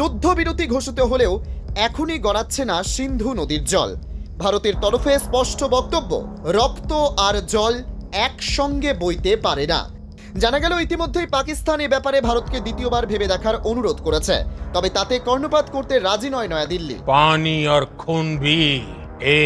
যুদ্ধবিরতি ঘোষিত হলেও এখনই গড়াচ্ছে না সিন্ধু নদীর জল। ভারতের তরফে স্পষ্ট বক্তব্য রক্ত আর জল একসঙ্গে বইতে পারে না। জানা গেল ইতিমধ্যেই পাকিস্তান এ ব্যাপারে ভারতকে দ্বিতীয়বার ভেবে দেখার অনুরোধ করেছে। তবে তাতে কর্ণপাত করতে রাজি নয় নয়াদিল্লি। পানি আর খুন ভি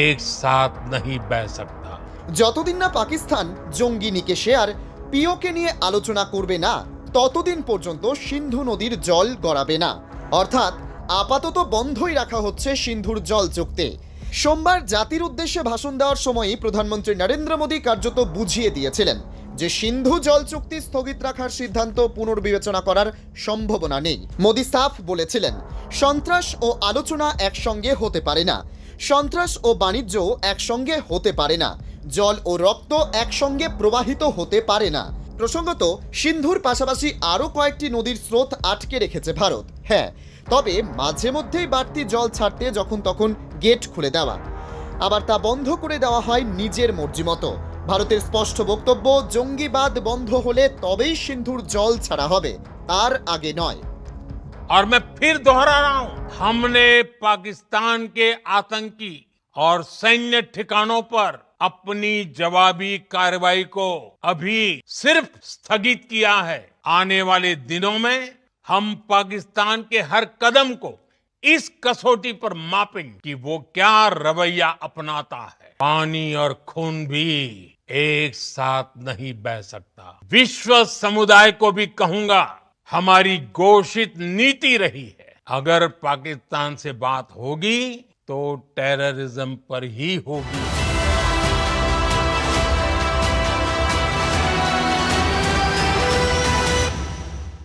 এক সাথ নহি বহ সকতা। যতদিন না পাকিস্তান জঙ্গি নিকেশে আর পিওকে নিয়ে আলোচনা করবে না ততদিন পর্যন্ত সিন্ধু নদীর জল গড়াবে না। অর্থাৎ আপাতত বন্ধই রাখা হচ্ছে সিন্ধুর জল চুক্তি। সোমবার জাতির উদ্দেশ্যে ভাষণ দেওয়ার সময়ই প্রধানমন্ত্রী নরেন্দ্র মোদী কার্যত বুঝিয়ে দিয়েছিলেন যে সিন্ধু জল চুক্তি স্থগিত রাখার সিদ্ধান্ত পুনর্বিবেচনা করার সম্ভাবনা নেই। মোদী সাফ বলেছিলেন, সন্ত্রাস ও আলোচনা একসঙ্গে হতে পারে না। সন্ত্রাস ও বাণিজ্য একসঙ্গে হতে পারে না। জল ও রক্ত একসঙ্গে প্রবাহিত হতে পারে না। প্রসঙ্গত সিন্ধুর পাশাপাশি আরও কয়েকটি নদীর স্রোত আটকে রেখেছে ভারত হ্যাঁ তবে মাঝে মধ্যেই বাড়তি জল ছাড়তে যখন তখন গেট খুলে দেওয়া আবার তা বন্ধ করে দেওয়া হয় নিজের মর্জি মতো ভারতের স্পষ্ট বক্তব্য জঙ্গিবাদ বন্ধ হলে তবেই সিন্ধুর জল ছাড়া হবে তার আগে নয় और मैं फिर दोहरा रहा हूं हमने पाकिस्तान के आतंकी और सैन्य ठिकानों पर अपनी जवाबी कार्रवाई को अभी सिर्फ़ स्थगित किया है। आने वाले दिनों में हम पाकिस्तान के हर कदम को इस कसौटी पर मापेंगे कि वो क्या रवैया अपनाता है। पानी और खून भी एक साथ नहीं बह सकता। विश्व समुदाय को भी कहूँगा, हमारी घोषित नीति रही है। अगर पाकिस्तान से बात होगी तो टेररिज्म पर ही होगी।